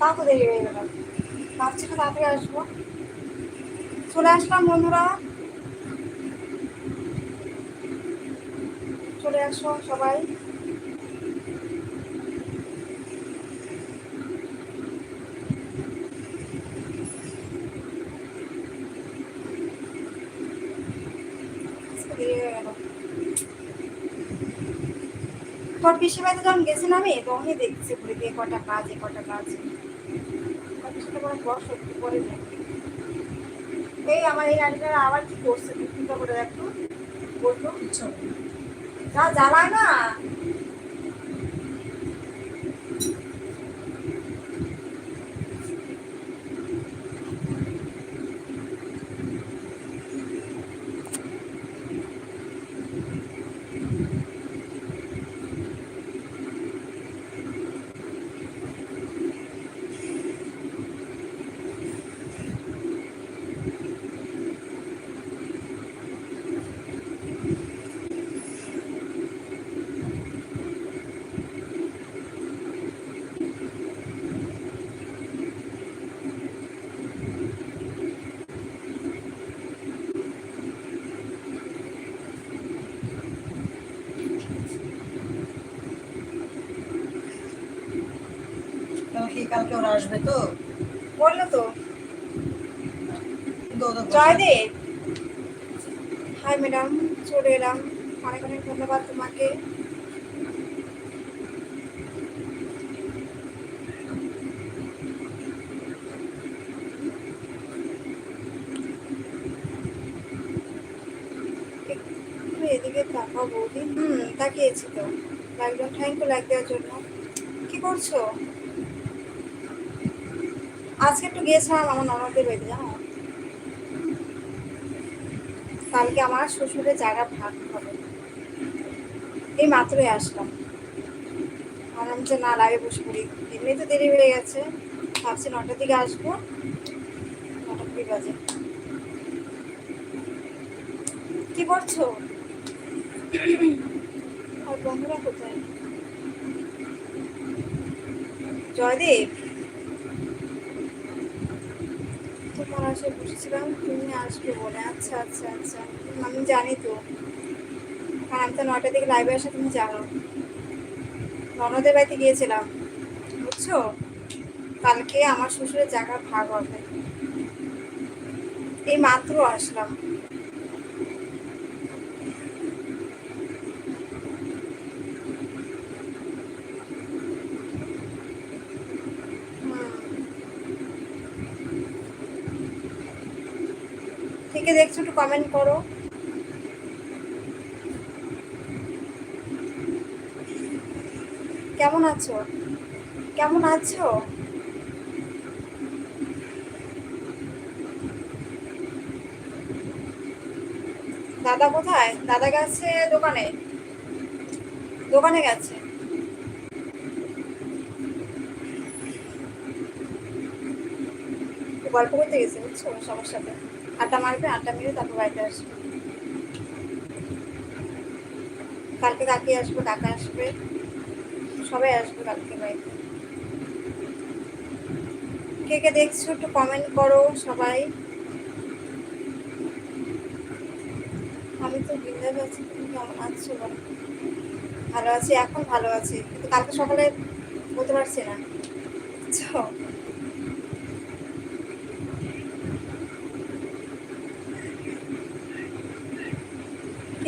তাও দেরি হয়ে গেল। ভাবছি তো তাড়াতাড়ি আসব। চলে আসলাম বন্ধুরা। চলে আসো সবাই। তোর পিসি বাড়িতে যখন গেছিলাম আমি, তখনই দেখছি ঘুরে দিয়ে কটা কাজ, এ কটা কাজ। সাথে কোনো বড় সত্যি করে এই আমার এই গাড়িটা আবার কি করছে? চিন্তা করে দেখো বলতো? যা জ্বালায় না? কালকে ওরা আসবে তো? বলল তো। জয়দেব হাই ম্যাডাম, চলে এলাম। অনেক অনেক ধন্যবাদ তোমাকে। এদিকে তাকাও বৌদি। হুম, তাকিয়েছি তো। একদম থ্যাংক ইউ লাইক দেওয়ার জন্য। কি করছ? আজকে একটু গিয়েছিলাম আমার ননদের বাড়িতে, জানো? কালকে আমার শ্বশুরের জায়গা ভাগ হবে। এই মাত্রই আসলাম। ভাবলাম যে, না লাগে বসে পড়ি। এমনি তো দেরি হয়ে গেছে। ভাবছি নটার দিকে আসব। নটা কুড়ি বাজে। কি করছ? আর বন্ধুরা কোথায়? জয়দেব? তোমার আসে বসেছিলাম তুমি আসবে বলে। আচ্ছা আচ্ছা আচ্ছা। আমি জানি তো। কারণ আমি তো নটার দিকে লাইভে আসা, তুমি জানো। ননদের বাড়িতে গিয়েছিলাম, বুঝছ? কালকে আমার শ্বশুরের জায়গা ভাগ হবে। এই মাত্র আসলাম হুম থেকে দেখছ, একটু কমেন্ট করো। কেমন আছো? কেমন আছো? দাদা কোথায়? দাদা গেছে দোকানে? দোকানে গেছে। গল্প করতে গেছে, বুঝছ? সবার সাথে আড্ডা মারবে, আড্ডা মেরে তারপর বাড়িতে আসবে। কালকে কাকি আসবে, কাকা আসবে, সবাই আসবে কালকে বাড়িতে। কে কে দেখছ একটু কমেন্ট করো সবাই। আমি তো বিন্দাস আছি, তুমি কেমন আছো? ভালো আছি, এখন ভালো আছি। কিন্তু কালকে সকালে বলতে পারছি না।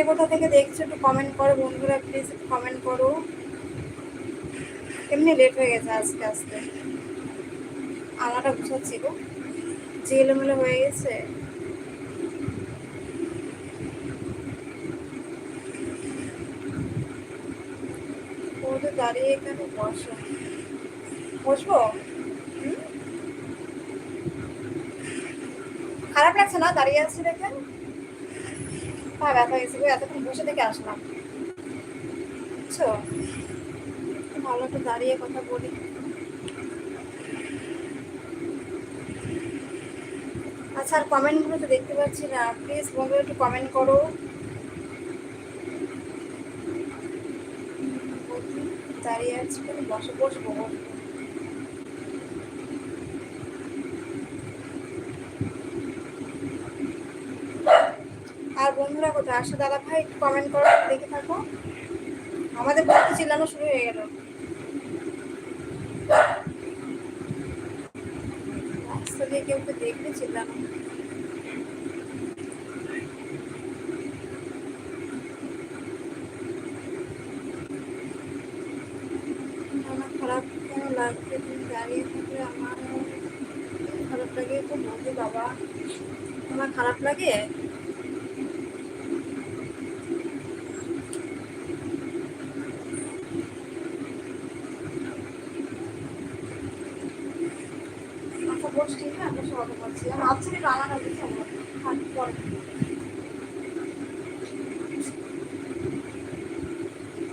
কে কোথা থেকে দেখছ একটু কমেন্ট করো, বন্ধুরা প্লিজ একটু কমেন্ট করো। এমনি লেট হয়ে গেছে আজকে আজকে। আমারটা গুছাচ্ছি গো। যে এলোমেলো হয়ে গেছে। ওদের দাঁড়িয়ে এখানে বসো। বসবো? খারাপ লাগছে না? দাঁড়িয়ে আছি দেখে পা ব্যথা গেছে এতক্ষণ বসে থেকে আসলাম। বুঝছ? ভালো একটু দাঁড়িয়ে কথা বলি। আচ্ছা আর কমেন্টগুলো তো দেখতে পাচ্ছি না। প্লিজ বন্ধুরা একটু কমেন্ট করো। দাঁড়িয়ে আছি, বসে বসবো। বন্ধুরা কোথায়? আসো দাদা ভাই, একটু কমেন্ট করো দেখে থাকো। আমাদের বন্ধু চিল্লানো শুরু হয়ে গেল। রাস্তা দিয়ে কেউ কেউ দেখলে চিল্লানো। খারাপ কেন লাগছে? তুমি দাঁড়িয়ে আমার খারাপ লাগে তো বলতে বাবা। আমার খারাপ লাগে আচ্ছা বস ঠিক আছে বসে কথা বলছি আমি ভাবছি একটু আমার কাছে যাব হাত পরে দেখ একটার উপরে এই মা একটা পয়সা পয়সা করো তো দেখো ঘরে একটার উপরে বসে একটা রাখছি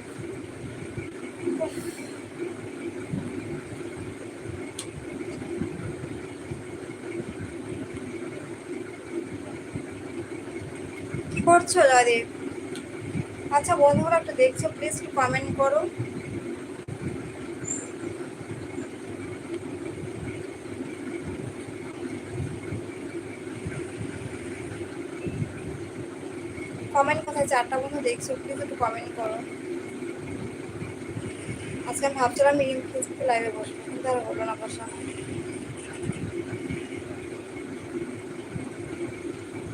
করছ জয়দেব আচ্ছা বন্ধুরা, একটু দেখছ প্লিজ একটু কমেন্ট করো। কমেন্ট কোথায়? চারটা বন্ধু দেখছ প্লিজ একটু কমেন্ট করো। আজকে আমি ভাবছিলাম ফেসবুকে লাইভে বসবো, কিন্তু আর হলো না বসা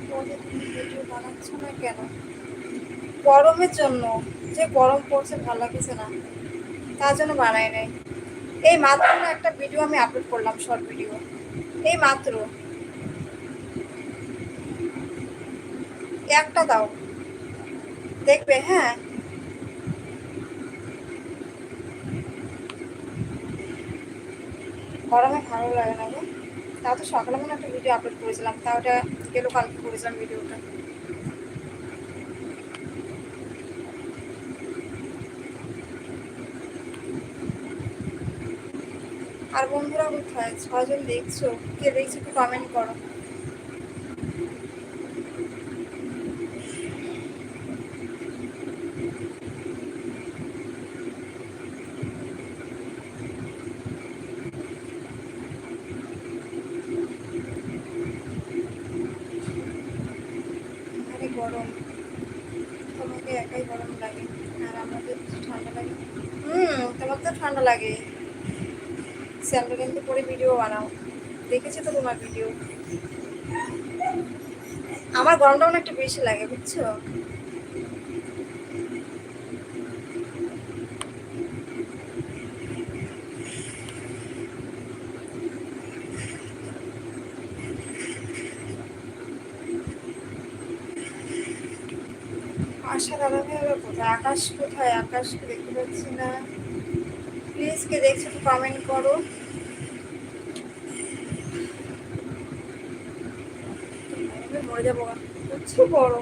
বলে তুমি ভিডিও বানাচ্ছ না কেন? গরমের জন্য যে গরম পড়ছে ভালো লাগছে না। তার জন্য বানাই নাই। এই মাত্র না একটা ভিডিও আমি আপলোড করলাম শর্ট ভিডিও এই মাত্র। একটা দাও। দেখবে হ্যাঁ? গরমে ভালো লাগে না গো। তাও তো সকালে মনে একটা ভিডিও আপলোড করেছিলাম। তাও ওটা গেল কালকে করেছিলাম ভিডিওটা আর বন্ধুরা কোথায়? ছজন দেখছ? কে দেখছ একটু কমেন্ট করো। গরম। তোমাকে একাই গরম লাগে। আর আমাদের ঠান্ডা লাগে। হুম তোমার তো ঠান্ডা লাগে। স্যান্ডো কিন্তু পরে ভিডিও বানাও দেখেছি তো তোমার ভিডিও আমার গরমটা একটু বেশি লাগে, বুঝছ? আশা দাদা ভাই কোথায়? আকাশ কোথায়? আকাশকে দেখতে পাচ্ছি না। প্লিজ কে একটু কমেন্ট করো। মরে যাব। প্রচুর বড়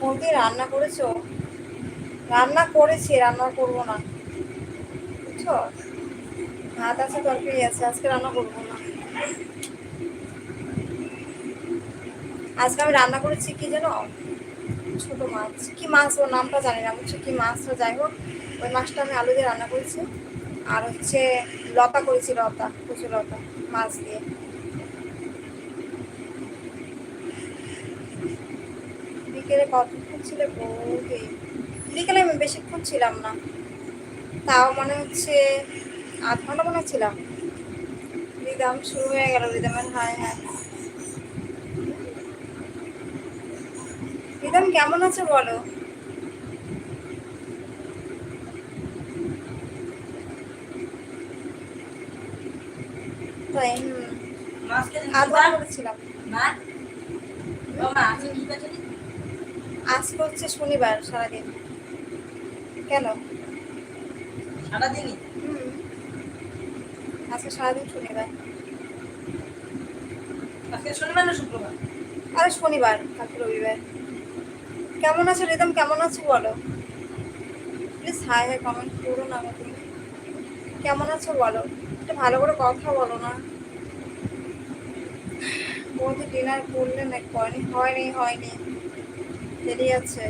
বৌদি রান্না করেছ? রান্না করেছি, রান্না করব না। বুঝছ? ভাত আছে, তরকারি আছে, আজকে রান্না করব না। আজকে আমি রান্না করেছি, কি জানো? ছোট মাছ। কি মাছ ওর নামটা জানি না, বুঝছ? কি মাছটা যাই হোক, ওই মাছটা আমি আলু দিয়ে রান্না করেছি। আর হচ্ছে লতা করেছি, লতা, কচু লতা, মাছ দিয়ে। বিকেলে কতক্ষণ ছিল বৌদি বিকেলে আমি বেশিক্ষণ ছিলাম না। তাও মনে হচ্ছে আধ ঘণ্টা মনে ছিলাম। রিদাম শুরু হয়ে গেল, রিদামের হায় হ্যাঁ রিদম কেমন আছে বলো? আজকে হচ্ছে শনিবার সারাদিন। কেন? সারাদিনই? হুম। আজকে সারাদিন শনিবার। আজকে শনিবার না শুক্রবার? আরে শনিবার কালকে রবিবার। কেমন আছো রিদম? কেমন আছো বলো? প্লিজ হাই হাই কমেন্ট করো না আমাকে। কেমন আছো বলো? একটু ভালো করে কথা বলো না। বৌদি ডিনার করলে না করেনি হয়নি হয়নি। দেরি আছে।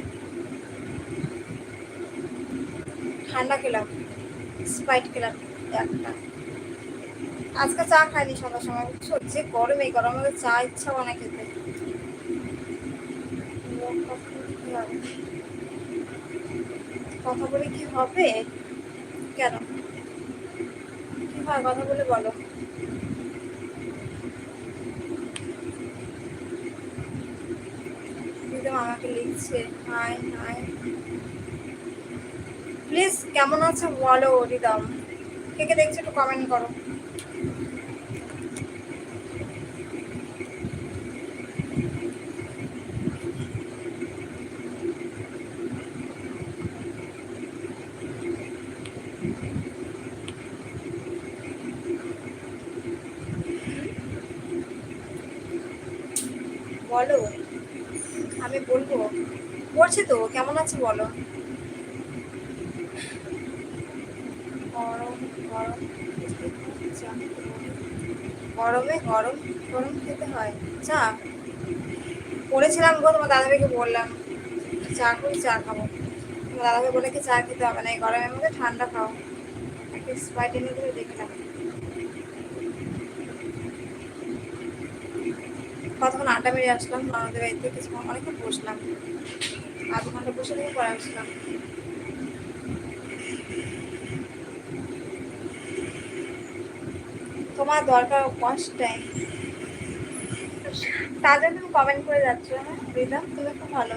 ঠান্ডা খেলাম। স্প্রাইট খেলাম একটা। আজকে চা খাইনি সন্ধ্যার সময়, বুঝছ? যে গরমে, এই গরমে চা ইচ্ছা বানা খেতে কি হবে? কথা বলে কি হবে? কেন? কি হয়? কথা বলে বলো। রিদম আমাকে লিখছে, হাই হাই। প্লিজ, কেমন আছো? বলো রিদম কে কে দেখছ একটু কমেন্ট করো। বলো, আমি বলব। পড়ছে তো, কেমন আছে বলো? গরম গরম, গরমে গরম গরম খেতে হয়। চা? পড়েছিলাম গো, তোমার দাদাভাইকে বললাম। চা করি, চা খাব। তোমার দাদাভাই বলে কি চা খেতে হবে না গরমের মধ্যে ঠান্ডা খাও। একটা স্প্রাইট এনে দিলে দেখলাম কতক্ষণ আড্ডা মেরে আসলাম আমাদের বাড়িতে কিছুক্ষণ অনেকক্ষণ বসলাম। আধ ঘণ্টা বসে থেকে পরে আসলাম। তোমার দরকার ওয়াশ টাইম। জন্য তুমি কমেন্ট করে যাচ্ছ হ্যাঁ? রিদম, তুমি খুব ভালো।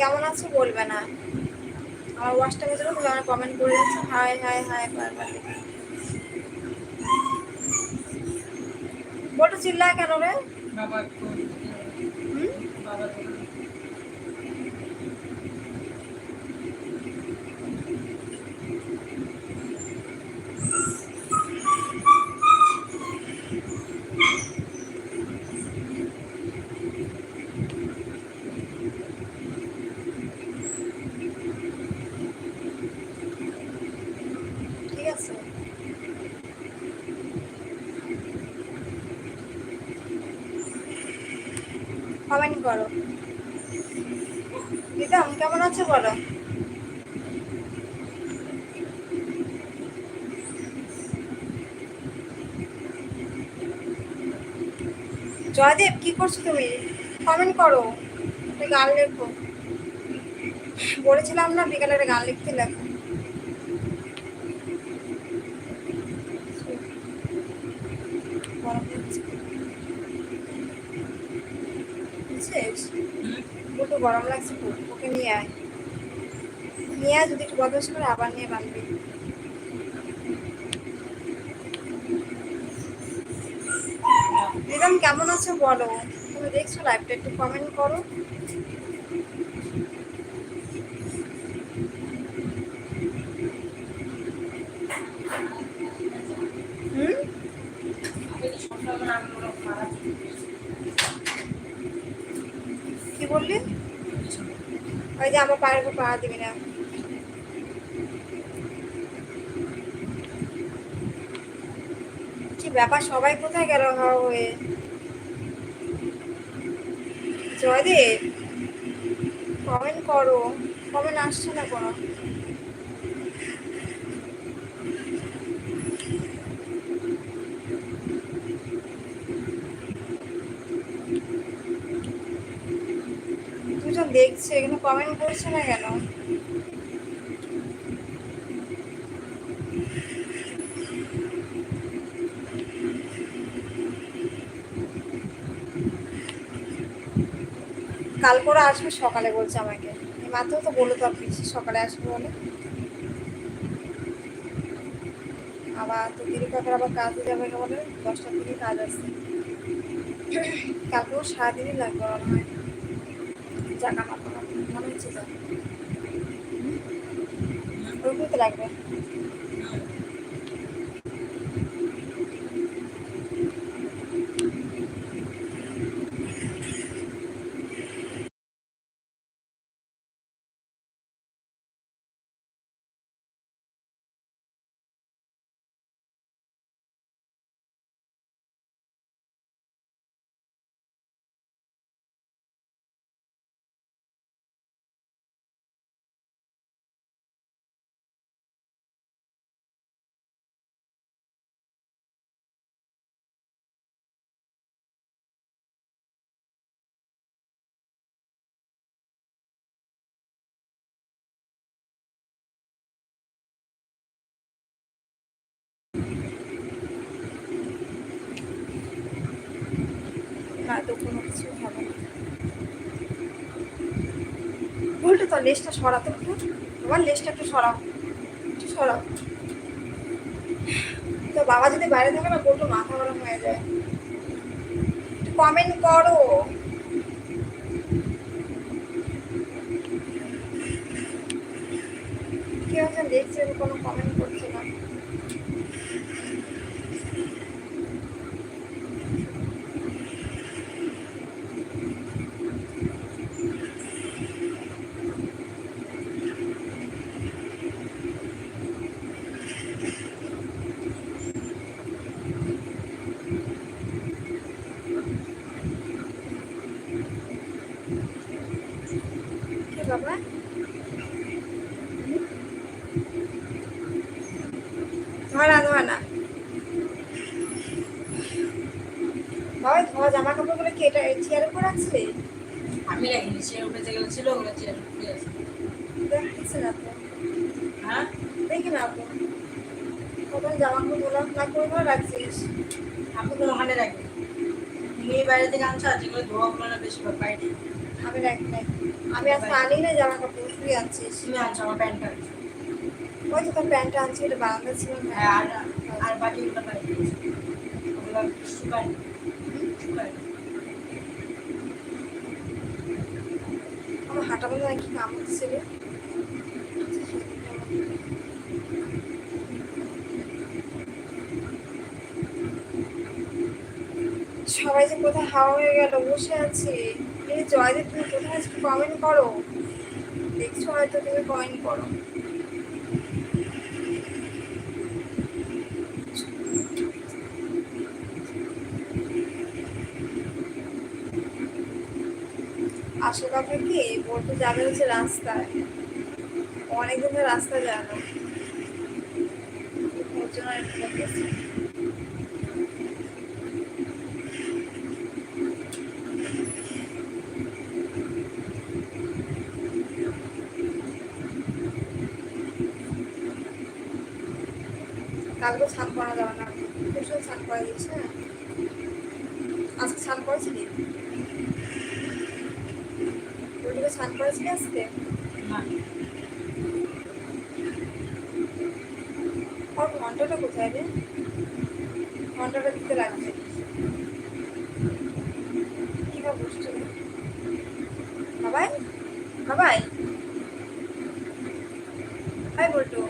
কেমন আছো বলবে না। আমার ওয়াশ টাইমের জন্য তুমি আমার কমেন্ট করে যাচ্ছ। হাই হাই হাই বারবার। বলতো চিল্লায় কেন রে? বাবা একটু হুম বাবা একটু ঠিক আছে কমেন্ট করো দিদাম কেমন আছো বলো জয়দেব, কি করছ তুমি? কমেন্ট করো। গান লেখো। বলেছিলাম না বিকালে গান লিখতে লেখো। গরম লাগছে। ওকে নিয়ে আয়। নিয়ে যদি একটু বদমাস করে, আবার নিয়ে বাঁধবি রিদম কেমন আছো বলো? তুমি দেখছ লাইভটা একটু কমেন্ট করো। কি বললি? ওই যে আমার পায়ের উপর পা দিবি না। কি ব্যাপার? সবাই কোথায় গেল হাওয়া হয়ে? জয়দেব কমেন্ট করো কমেন্ট আসছে না কোনো। দেখছে এখানে কমেন্ট করছে না কেন? কাল করে আসবে, সকালে বলছে আমাকে। মাত্র তো বলল তো আপনি সকালে আসবে বলে। আবার তো দেরি কাকার আবার কাজে যাবে বলে দশটার থেকে কাজ আছে। কালকেও সারাদিনই লাগবে মনে হয়। যাক আমার মনে হচ্ছে যাক ওরকমই তো লাগবে না তো কোনো কিছু হবে না উল্টো তো লেসটা সরাতে একটু তোমার লেসটা একটু সরাও। একটু সরাও। তো বাবা যদি বাইরে থাকে না, বলতো মাথা গরম হয়ে যায়। একটু কমেন্ট করো। কেউ একজন দেখছে কোনো কমেন্ট করছে না কি বাবা ধরা ধরা না বাবা ধোয়া জামা কাপড়গুলো কি এটা চেয়ার উপর রাখছিলে আমি রাখিনি সে উঠে গেলে ছিল ওগুলো চেয়ার উঠে আছে দেখতেছে না তো হ্যাঁ? দেখি না জামা কাপড় না করে করে রাখছিস? আপনি তো ওখানে রাখবেন তুমি বাইরে থেকে আনছো যেগুলো ধোয়া ওগুলো না বেশি বাইরে আমি রাখি নাই। আমি আজকে আনি না জামা কাপড় তুই আনছিস। তুমি আনছো আমার প্যান্ট কার্ড ওই তো তোর প্যান্টটা আনছি এটা বারান্দা ছিল হ্যাঁ আর আর বাকিগুলো বাইরে ওগুলো শুকায় শুকায় আমার হাঁটা বলে নাকি কাম হচ্ছে রে। সবাই যে কোথায় হাওয়া হয়ে গেল, বসে আছে। এই জয়দেব, তুমি কোথায় আছো কমেন্ট করো। দেখছ হয়তো তুমি কমেন্ট করো। আসল কথা কি? বলতে যাবে হচ্ছে রাস্তায়। অনেকদিন রাস্তা যায় না। ওর জন্য কালকে স্নান করা যাবে না। পরশু স্নান করা দিচ্ছে আজকে স্নান করেছিলি ওইদিকে স্নান করেছিলি আজকে? ওর ঘন্টাটা কোথায় রে? ঘন্টাটা দিতে লাগবে। কীভাবে বসছে রে? বাবাই? বাবাই হাই বলটু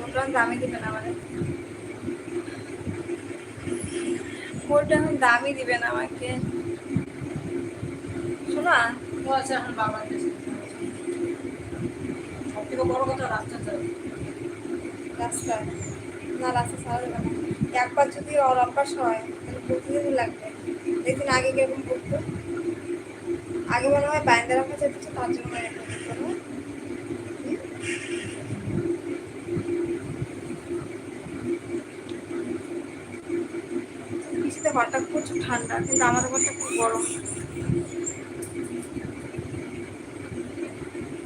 বলটু এখন দামি দিবে না আমাদের বলটু এখন দামি দিবে না আমাকে? শোনা ও আছে এখন বাবার কাছে সব থেকে বড় কথা রাস্তা যাবে রাস্তা? না রাস্তা ছাড়া যাবে না। একবার যদি ওর অভ্যাস হয় তাহলে প্রতিদিন লাগবে। দেখুন আগে কীরকম করতো? আগে মনে হয় বাইন্দা রাখা যেত তার জন্য এরকম করতো। না বৃষ্টিতে ঘরটা প্রচুর ঠান্ডা কিন্তু আমাদের ঘরটা খুব গরম।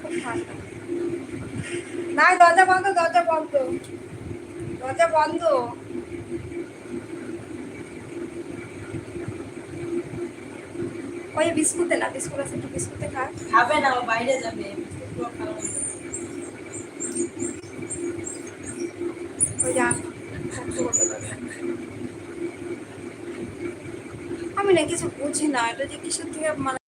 খুব ঠান্ডা। না দরজা বন্ধ দরজা বন্ধ। দরজা বন্ধ। ওই বিস্কুটে না বিস্কুট আছে একটু বিস্কুটে খা। খাবে না ও বাইরে যাবে। ওই যা আমি না কিছু বুঝি না এটা যে কিসের থেকে মানে